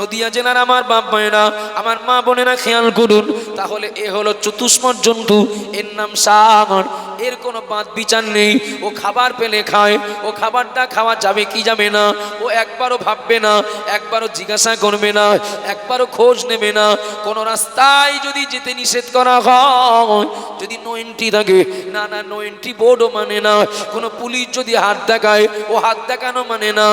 নদিয়া জেলার আমার বাপ মায়েরা, আমার মা বোনেরা খেয়াল করুন। তাহলে এ হলো চতুষ্মর জন্তু, এর নাম সাগর। এর কোনো বাদ বিচার নেই। ও খাবার পেলে খায়, ও খাবারটা খাওয়া যাবে কি যাবে না, ও একবারও ভাববে না, একবারও জিজ্ঞাসা করবে না, একবারও খোঁজ নেবে না। কোনো রাস্তায় যদি যেতে নিষেধ করা হয়, যদি নো এন্ট্রি থাকে, না না নো এন্ট্রি বোর্ডও মানে না, কোনো পুলিশ যদি হাত দেখায়, ও হাত দেখানো মানে না।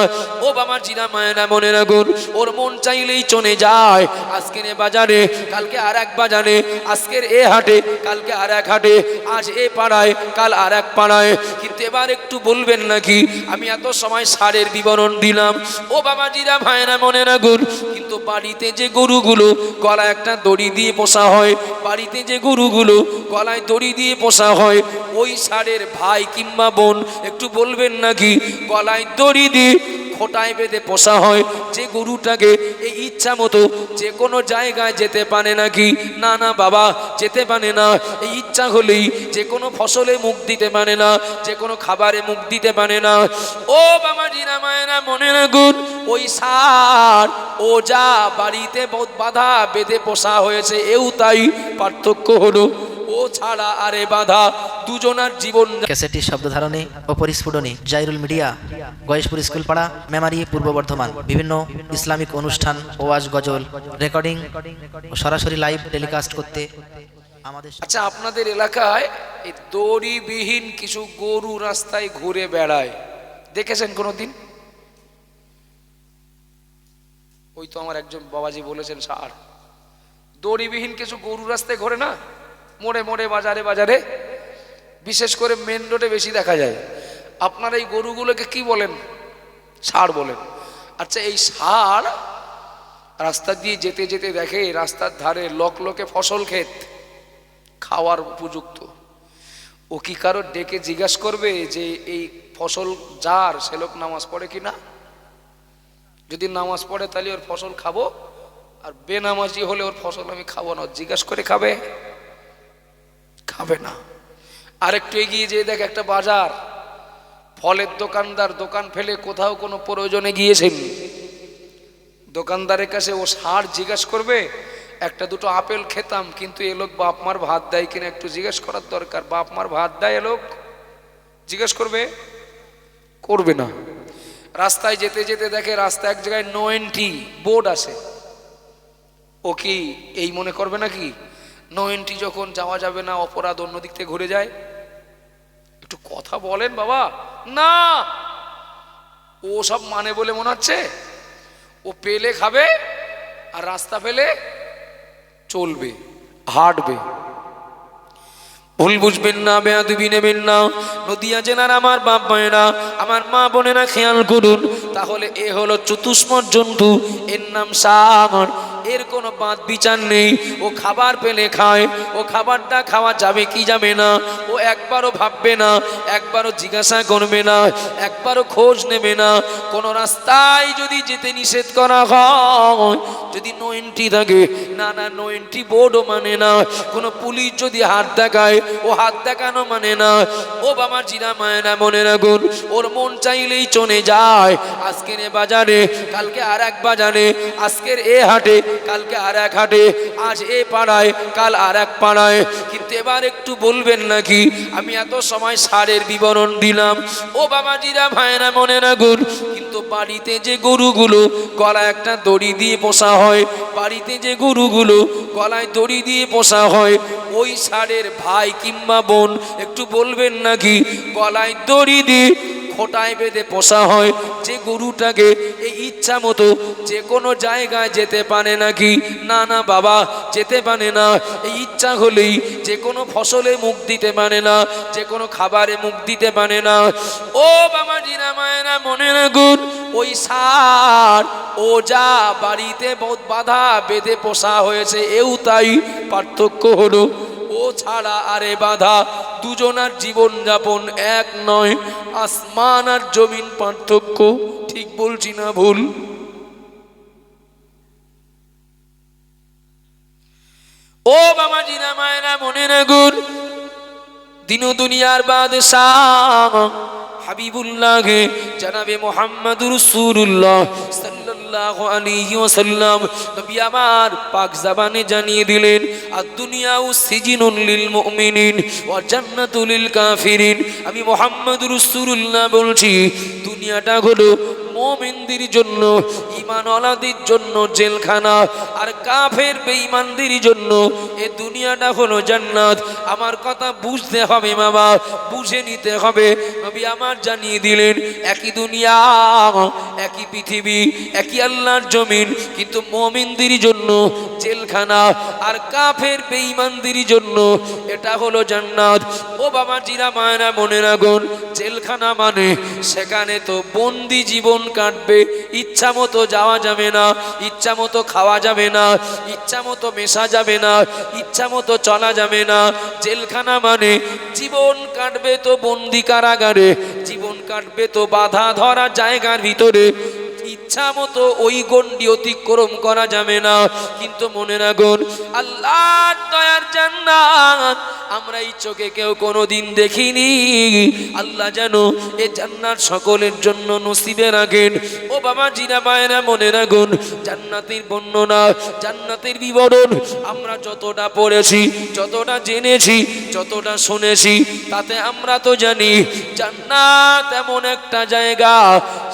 ও বাবা জিরা মায়েরা মনে রাখুন, ওর মন চাইলেই চলে যায়। আজকের এ বাজারে, কালকে আর এক বাজারে, আজকের এ হাটে, কালকে আর এক হাটে, আজ এ পাড়ায় কাল আর এক পাড়ায়। কিন্তু এবার একটু বলবেন নাকি? আমি এত সময় সারের বিবরণ দিলাম। ও বাবা জিরা ভাইরা মনে রাখুন কিন্তু বাড়িতে যে গরুগুলো গলায় একটা দড়ি দিয়ে পোষা হয়, বাড়িতে যে গরুগুলো গলায় দড়ি দিয়ে পোষা হয়, ওই সারের ভাই কিংবা বোন, একটু বলবেন নাকি? গলায় দড়ি দিয়ে খোটায় বেঁধে পোষা হয়, যে গরুটাকে এই ইচ্ছা মতো যে কোনো জায়গায় যেতে পারে নাকি? না না, বাবা, যেতে পারে না। এই ইচ্ছা হলেই যে কোনো ফসলে মুখ দিতে পারে না, যে কোনো খাবারে মুখ দিতে পারে না। ও বাবা জিরা মায়েরা, মনে রাখুন, ওই সার, ও যা বাড়িতে বাধা বেঁধে পোষা হয়েছে, এও তাই পার্থক্য হলো। ও ছাড়া আরে বাধা দুজনার জীবন ক্যাসেটটির শব্দ ধারণে ও পরিস্ফুটনে জাইরুল মিডিয়া গয়েশপুর স্কুলপাড়া মেমারি পূর্ব বর্ধমান বিভিন্ন ইসলামিক অনুষ্ঠান ওয়াজ গজল রেকর্ডিং ও সরাসরি লাইভ টেলিকাস্ট করতে আমাদের আচ্ছা আপনাদের এলাকায় এই দড়িবিহীন কিছু গরু রাস্তায় ঘুরে বেড়ায়। দেখেছেন কোনোদিন? ওই তো আমার একজন বাবাজি বলেছেন সার দড়িবিহীন কিছু গরু রাস্তায় ঘোরে না? মোড়ে মোড়ে, বাজারে বাজারে, বিশেষ করে মেন রোডে বেশি দেখা যায়। আপনার এই গরুগুলোকে কি বলেন? সার বলেন। আচ্ছা এই সার রাস্তা দিয়ে যেতে যেতে দেখে রাস্তার ধারে লক লোকে ফসল ক্ষেত, খাওয়ার উপযুক্ত। ও কি কারও ডেকে জিজ্ঞাসা করবে যে এই ফসল যার? সে লোক নামাজ পড়ে কি না যদি নামাজ পড়ে তাহলে ওর ফসল খাব, আর বেনামাজি হলে ওর ফসল আমি খাব না। জিজ্ঞাসা করে খাবে। খাবে না। আরেকটু এগিয়ে যেয়ে দেখ একটা বাজার। ফলের দোকানদার দোকান ফেলে কোথাও কোনো প্রয়োজনে গিয়েছেন। দোকানদারের কাছে ও সার জিজ্ঞাসা করবে, একটা দুটো আপেল খেতাম, কিন্তু এ লোক বাপ মার ভাত দেয় কিনা একটু জিজ্ঞেস করার দরকার। বাপ মার ভাত দেয় এ লোক? জিজ্ঞেস করবে করবে না। রাস্তায় যেতে যেতে দেখে রাস্তা এক জায়গায় নো এন্ট্রি বোর্ড আছে। ও কি এই মনে করবে নাকি? নো এন্ট্রি যখন যাওয়া যাবে না, অপরাধ অন্য দিক থেকে ঘুরে যায়। একটু কথা বলেন বাবা। না! ও সব মানে বলে মনে হচ্ছে। ও পেলে খাবে আর রাস্তা পেলে চলবে, হাঁটবে। ভুল বুঝবেন না, বেয়াদবি নেবেন না। নদিয়া জেলার আমার বাপ মায়েরা, আমার মা বোনেরা খেয়াল করুন। তাহলে এ হলো চতুষ্মর জন্তু, এর নাম সাগর। এর কোনো বাদ বিচার নেই। ও খাবার পেলে খায়, ও খাবারটা খাওয়া যাবে কি যাবে না। ও একবারও ভাববে না, একবারও জিজ্ঞাসা করবে না, একবারও খোঁজ নেবে না। কোনো রাস্তায় যদি যেতে নিষেধ করা হয়, যদি নো এন্ট্রি থাকে, না না নো এন্ট্রি বোর্ডও মানে না। কোনো পুলিশ যদি হাত দেখায়, ও হাত দেখানো মানে না। ও বাবা জিরা মায়েরা মনে রাখুন, ওর মন চাইলেই চলে যায়। আজকের এ বাজারে, কালকে আর এক বাজারে, আজকের এ হাটে কালকে আর এক হাটে, আজ এ পাড়ায়, কাল আর এক পাড়ায়। কিন্তু এবার একটু বলবেন নাকি, আমি এত সময় সারের বিবরণ দিলাম। ও বাবা জিরা ভাইরা মনে রাখুন, কিন্তু বাড়িতে যে গরুগুলো গলায় একটা দড়ি দিয়ে পোষা হয়, বাড়িতে যে গরুগুলো গলায় দড়ি দিয়ে পোষা হয়, ওই সারের ভাই কিংবা বোন, একটু বলবেন নাকি, গলায় দড়ি দিয়ে খোটায় বেঁধে পোষা হয়, যে গরুটাকে এই ইচ্ছা মতো যে কোনো জায়গায় যেতে পারে নাকি? না না, বাবা, যেতে পারে না। এই ইচ্ছা হলেই যে কোনো ফসলে মুখ দিতে পারে না, যে কোনো খাবারে মুখ দিতে পারে না। ও বাবা জিরা মায়েরা, মনে রাখুন, ওই সার ও যা বাড়িতে বহুত বাধা বেঁধে পোষা হয়েছে, এও তাই পার্থক্য হলো। ছাড়া আরে বাধা। দুজনার জীবন যাপন এক নয়। আসমান আর জমিন পার্থক্য, ঠিক বলছি না ভুল? ও বাবা জিনা মায়েরা মনে রাখুন দিন দুনিয়ার বাদশাহ। হাবিবুল্লাহ জানাবে মোহাম্মদ রসুল্লাহ সাল্লাল্লাহু আলাইহি ওয়াসাল্লাম। নবী আমার পাক জাবানে জানিয়ে দিলেন আর দুনিয়াউ সিজিনুন লিল মুমিনিন ওয়া জান্নাতুল লিল কাফিরিন। আমি মোহাম্মদ রসুল্লাহ বলছি, দুনিয়াটা হলো মোমিনদের জন্য ইমানওয়ালাদের জন্য জেলখানা আর কাফের বেঈমানদের জন্য এ দুনিয়াটা হলো জান্নাত। আমার কথা বুঝতে হবে বাবা, বুঝে নিতে হবে। নবী আমার জানিয়ে দিলেন, একই দুনিয়া, একই পৃথিবী, একই আল্লাহর জমিন, কিন্তু মোমিনদের জন্য জেলখানা আর কাফের বেঈমানদের জন্য এটা হলো জান্নাত। ও বাবা জিরা মায়েরা মনে রাখুন, জেলখানা মানে সেখানে তো বন্দি জীবন কাটবে ইচ্ছা মতো যাওয়া যাবে না, ইচ্ছা মতো খাওয়া যাবে না, ইচ্ছা মতো মেশা যাবে না, ইচ্ছা মতো চলা যাবে না। জেলখানা মানে জীবন কাটবে তো বন্দি কারাগারে, জীবন কাটবে তো বাধা ধরা জায়গার ভিতরে। ইচ্ছা মতো ওই গণ্ডি অতিক্রম করা যাবে না। কিন্তু মনে রাখুন আল্লাহ দয়ার জান্নাত আমরা এই চোখে কেউ কোনোদিন দেখিনি। আল্লাহ যেন এ জান্নাত সকলের জন্য নসিবে রাখেন। ও বাবা, জিনা মায়েরা মনে রাখুন, জান্নাতের বর্ণনা, জান্নাতের বিবরণ আমরা যতটা পড়েছি, যতটা জেনেছি, যতটা শুনেছি, তাতে আমরা তো জানি জান্নাত এমন একটা জায়গা,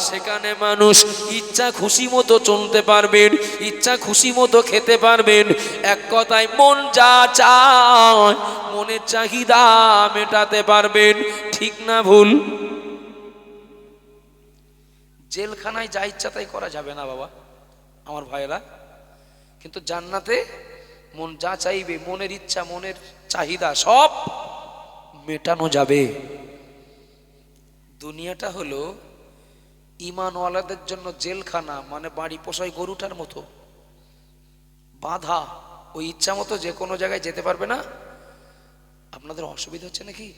সেখানে মানুষ ইচ্ছা খুশি মতো চলতে পারবেন, ইচ্ছা খুশি মতো খেতে পারবেন। এক কথায় মন যা চায়, মনের চাহিদা মেটাতে পারবেন। ঠিক না ভুল? জেলখানায় যা ইচ্ছা তাই করা যাবে না বাবা, আমার ভাইয়েরা। কিন্তু জান্নাতে মন যা চাইবে, মনের ইচ্ছা, মনের চাহিদা সব মেটানো যাবে। দুনিয়াটা হলো ইমানওয়ালাদের জন্য জেলখানা মানে বাড়ি পোষায় গরুটার মতো। বাধা ওই ইচ্ছা মতো যে কোনো জায়গায় যেতে পারবে না। আপনাদের অসুবিধা হচ্ছে নাকি?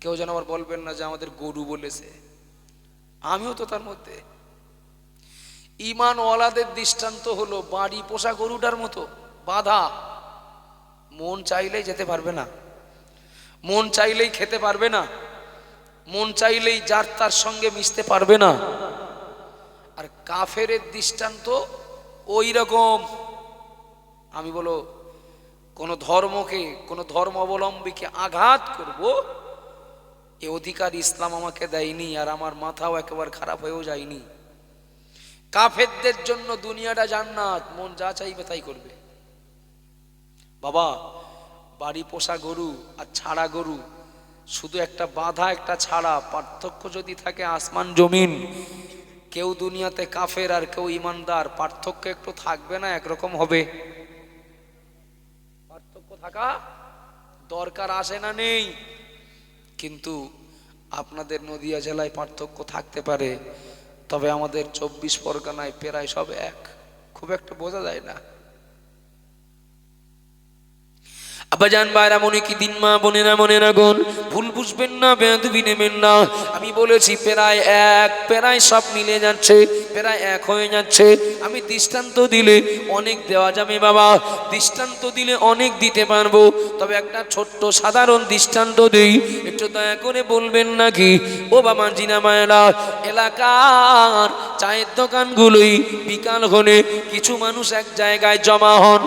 কেউ যেন আবার বলবেন না যে আমাদের গরু বলেছে। আমিও তো তার মধ্যে। ইমানওয়ালাদের দৃষ্টান্ত হলো বাড়ি পোষা গরুটার মতো। বাধা, মন চাইলেই যেতে পারবে না। মন চাইলেই খেতে পারবে না। মন চাইলেই যার তার সঙ্গে মিশতে পারবে না। আর কাফেরের দৃষ্টান্ত ওই রকম। আমি বলো, কোনো ধর্মকে, কোনো ধর্ম অবলম্বীকে আঘাত করব? এ অধিকার ইসলাম আমাকে দেয়নি আর আমার মাথাও একেবারে খারাপ হয়েও যায়নি। কাফেরদের জন্য দুনিয়াটা জান্নাত, মন যা চাইবে তাই করবে। বাবা, বাড়ি পোষা গরু আর ছাড়া গরু শুধু একটা বাধা, একটা ছাড়া। পার্থক্য যদি থাকে আসমান, জমিন, কেউ দুনিয়াতে কাফের আর কেউ ইমানদার, পার্থক্য একটু থাকবে না, একরকম হবে। পার্থক্য থাকা দরকার আসে না, নেই। কিন্তু আপনাদের নদিয়া জেলায় পার্থক্য থাকতে পারে, তবে আমাদের চব্বিশ পরগনায় প্রায় সব এক। খুব একটা বোঝা যায় না। আব্বাজান বাইরা মনে কি দিন মা, বোনেরা মনে রাখুন ভুল বুঝবেন না বেঁধবি নেবেন না। আমি বলেছি, প্রায় এক, প্রায় সব মিলে যাচ্ছে, প্রায় এক হয়ে যাচ্ছে। আমি দৃষ্টান্ত দিলে অনেক দেওয়া যাবে বাবা, দৃষ্টান্ত দিলে অনেক দিতে পারব। তবে একটা ছোট্ট সাধারণ দৃষ্টান্ত দিই, একটু দয়া করে বলবেন নাকি? ও বাবা, জিনা মায়েরা, এলাকার চায়ের দোকানগুলোই বিকাল হলে কিছু মানুষ এক জায়গায় জমা হন।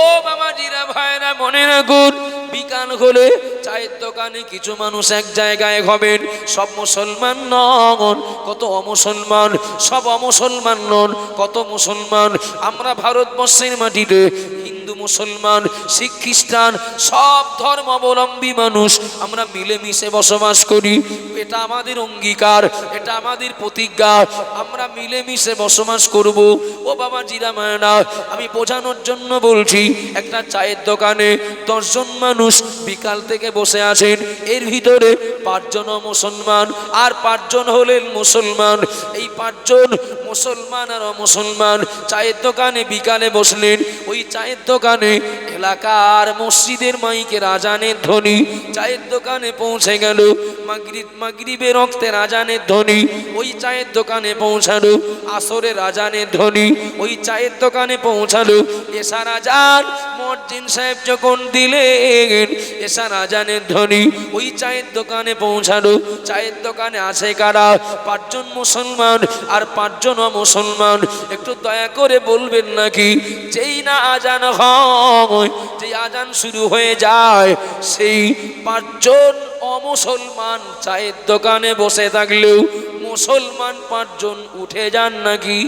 ও বাবা জিরা ভাইরা মনে রাখুন বিকাল হলে চায়ের দোকানে কিছু মানুষ এক জায়গায় হবেন সব মুসলমান নন, কত অমুসলমান, সব অমুসলমান নন, কত মুসলমান। আমরা ভারতবর্ষের মাটিতে হিন্দু, মুসলমান, শিখ, খ্রিস্টান, সব ধর্মাবলম্বী মানুষ আমরা মিলেমিশে বসবাস করি। এটা আমাদের অঙ্গীকার, এটা আমাদের প্রতিজ্ঞা। আমরা মিলেমিশে বসবাস করব। ও বাবা জিরা মায়না, আমি বোঝানোর জন্য বলছি, একটা চায়ের দোকানে দশজন মানুষ বিকাল থেকে বসে আছেন। এর ভিতরে পাঁচজন মুসলমান, আর পাঁচজন হলেন মুসলমান। এই পাঁচজন মুসলমান আর মুসলমান চায়ের দোকানে বিকালে বসলেন। ওই চায়ের দোকানে এলাকার মসজিদের মাইকের আজানের ধ্বনি। চায়ের দোকানে পৌঁছে গেল মাগরিব, মাগরিবের রক্তের আজানের ধ্বনি। ওই চায়ের দোকানে পৌঁছালো আসরের আজানের ধ্বনি। ওই চায়ের দোকানে পৌঁছালো এসার আজান মর্জিন সাহেব যখন দিলেন এসার আজানের ধ্বনি। ওই চায়ের দোকানে পৌঁছালো। চায়ের দোকানে আছে কারা? পাঁচজন মুসলমান আর পাঁচজন মুসলমান একটু দয়া করে বলবেন নাকি, যেই না আজান হয়। যেই আজান শুরু হয়ে যায়, সেই পাঁচজন অমুসলমান চায়ের দোকানে বসে থাকলেও মুসলমান পাঁচজন উঠে যান নাকি?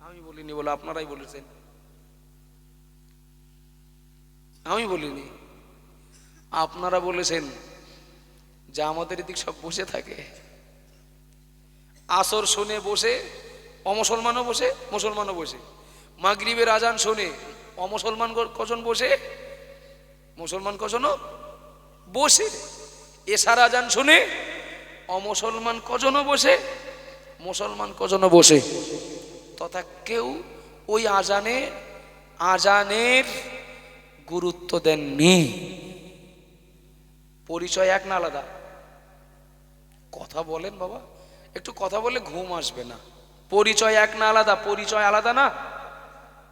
আমি বলিনি বলে আপনারাই বলেছেন। আমি বলিনি। আপনারা বলেছেন যে আমাদের এদিক সব বসে থাকে। আসর শুনে বসে অমুসলমানও বসে, মুসলমানও বসে। মাগরিবের আজান শোনে, অমুসলমান কজন বসে? মুসলমান কজনও বসে। এসার আজান শুনে, অমুসলমান কজনও বসে, মুসলমান কজনও বসে। তথা কেউ ওই আজানে, আজানের গুরুত্ব দেননি। পরিচয় এক না আলাদা। কথা বলেন বাবা। একটু কথা বলে ঘুম আসবে না। পরিচয় এক না আলাদা পরিচয় আলাদা না?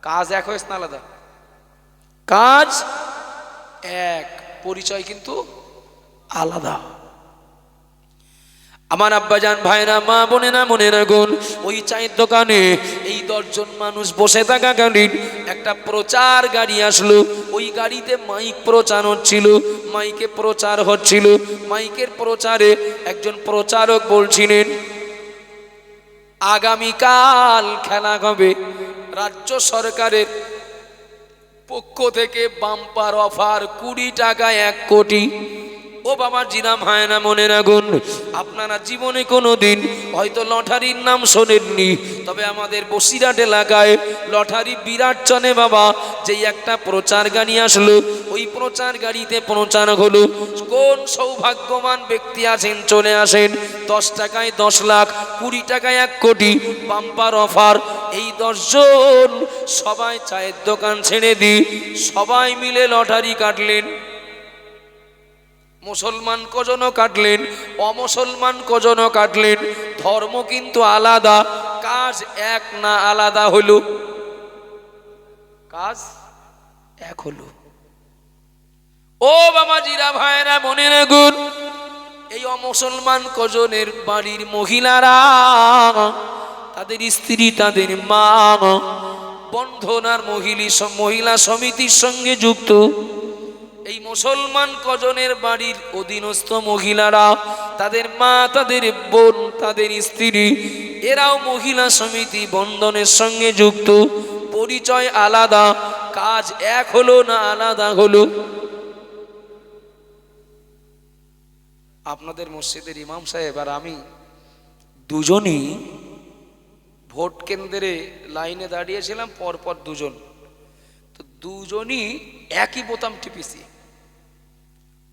কাজ এক হয়েছে না আলাদা? কাজ এক পরিচয় কিন্তু আলাদা। আমার আব্বাজান ভাইরা মা বোনেরা মনে গুণ ওই চায়ের দোকানে এই দশজন মানুষ বসে থাকাকালীন একটা প্রচার গাড়ি আসলো। ওই গাড়িতে মাইক প্রচার হচ্ছিল মাইকে প্রচার হচ্ছিল মাইকের প্রচারে একজন প্রচারক বলছিলেন আগামীকাল খেলা হবে। রাজ্য সরকারের পক্ষ থেকে বাম্পার অফার কুড়ি টাকায় এক কোটি। ও বাবা জিরাম হয় না মনে রাখুন আপনারা জীবনে কোনো দিন হয়তো লটারির নাম শোনেননি, তবে আমাদের বসিরহাট এলাকায় লটারি বিরাট চনে বাবা। যেই একটা প্রচার গাড়ি আসলো, ওই প্রচার গাড়িতে প্রচার হলো। কোন সৌভাগ্যবান ব্যক্তি আছেন, চলে আসেন। দশ টাকায় দশ লাখ, কুড়ি টাকায় এক কোটি বাম্পার অফার। এই দশজন সবাই চায়ের দোকান ছেড়ে দিই সবাই মিলে লটারি কাটলেন। মুসলমান কজনও কাটলেন, অমুসলমান কজনও কাটলেন, ধর্ম কিন্তু আলাদা, কাজ এক না আলাদা হলো? কাজ এক হলো। ও বাবা জিরা ভাইরা মনে রাখুন, এই অমুসলমান কজনের বাড়ির মহিলারা, তাদের স্ত্রী, তাদের মা বন্ধনার মহিলি মহিলা সমিতির সঙ্গে যুক্ত। এই মুসলমান কজনের বাড়ির অধীনস্থ মহিলারা, তাদের মা, তাদের বোন, তাদের স্ত্রী, এরাও মহিলা সমিতি বন্ধনের সঙ্গে যুক্ত, পরিচয় আলাদা, কাজ এক হলো না আলাদা হলো? আপনাদের মসজিদের ইমাম সাহেব আর আমি দুজনই ভোট কেন্দ্রে লাইনে দাঁড়িয়েছিলাম, পরপর দুজন। তো দুজনই একই বোতাম টিপিছি।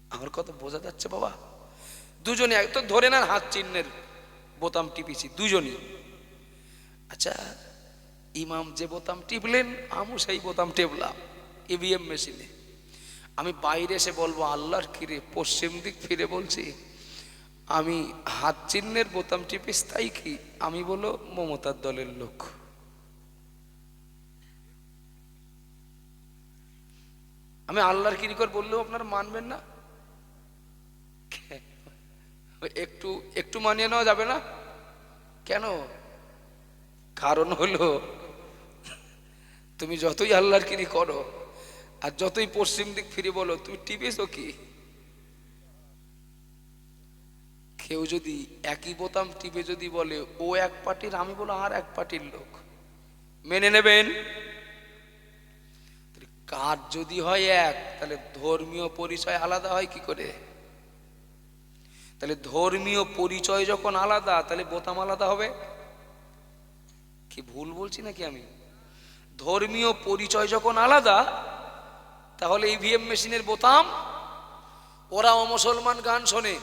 আমার কথা বোঝা যাচ্ছে বাবা? দুজনে এক তো ধরে নেন হাত চিহ্নের বোতাম টিপিছি, দুজনই। আচ্ছা ইমাম যে বোতাম টিপলেন, আমিও সেই বোতাম টিপলাম ইভিএম মেশিনে। আমি বাইরে এসে বলব, আল্লাহর কিরে, পশ্চিম দিক ফিরে বলছি, আমি হাত চিহ্নের বোতাম টিপিস তাই কি? আমি বলো মমতার দলের লোক। আমি আল্লাহর কিরিকর বললেও আপনারা মানবেন না। একটু একটু মানিয়ে নেওয়া যাবে না? কেন? কারণ হলো, তুমি যতই আল্লাহর কিরি করো, আর যতই পশ্চিম দিক ফিরে বলো, তুমি টিপিসও কি? কেউ যদি একই বোতাম টিপে যদি বলে, ও এক পার্টির, আমি বলো আর এক পার্টির লোক। মেনে নেবেন? কাজ যদি হয় এক, তাহলে ধর্মীয় পরিচয় আলাদা হয় কি করে? তাহলে ধর্মীয় পরিচয় যখন আলাদা, তাহলে বোতাম আলাদা হবে? কি ভুল বলছি নাকি আমি? ধর্মীয় পরিচয় যখন আলাদা, তাহলে ইভিএম মেশিনের বোতাম, ওরা মুসলমান গান শোনে।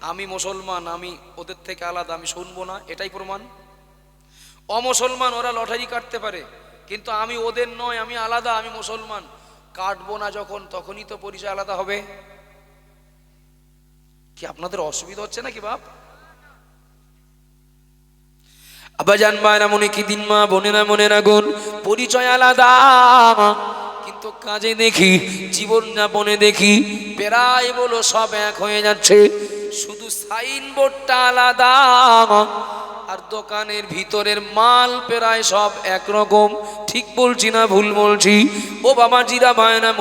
আমি মুসলমান, আমি ওদের থেকে আলাদা, আমি শুনব না, এটাই প্রমাণ। অমুসলমান, ওরা লটারি কাটতে পারে, কিন্তু আমি ওদের নয়, আমি আলাদা, আমি মুসলমান। কাটবো না যখন, তখনই তো পরিচয় আলাদা হবে। কি আপনাদের অসুবিধা হচ্ছে নাকি বাপ? আবাজান মায়েরা, মনে কি দিন মা, বোনেরা, মনেরা গুণ? পরিচয় আলাদা। কিন্তু কাজে দেখি, জীবন যাপনে দেখি, প্রায় বলো সব এক হয়ে যাচ্ছে। শুধু সাইনবোর্ডটা আলাদা। আর দোকানের ভিতরের মাল প্রায় সব একরকম। ঠিক বলছি না, ভুল বলছি? ও বাবা জিরা বায়না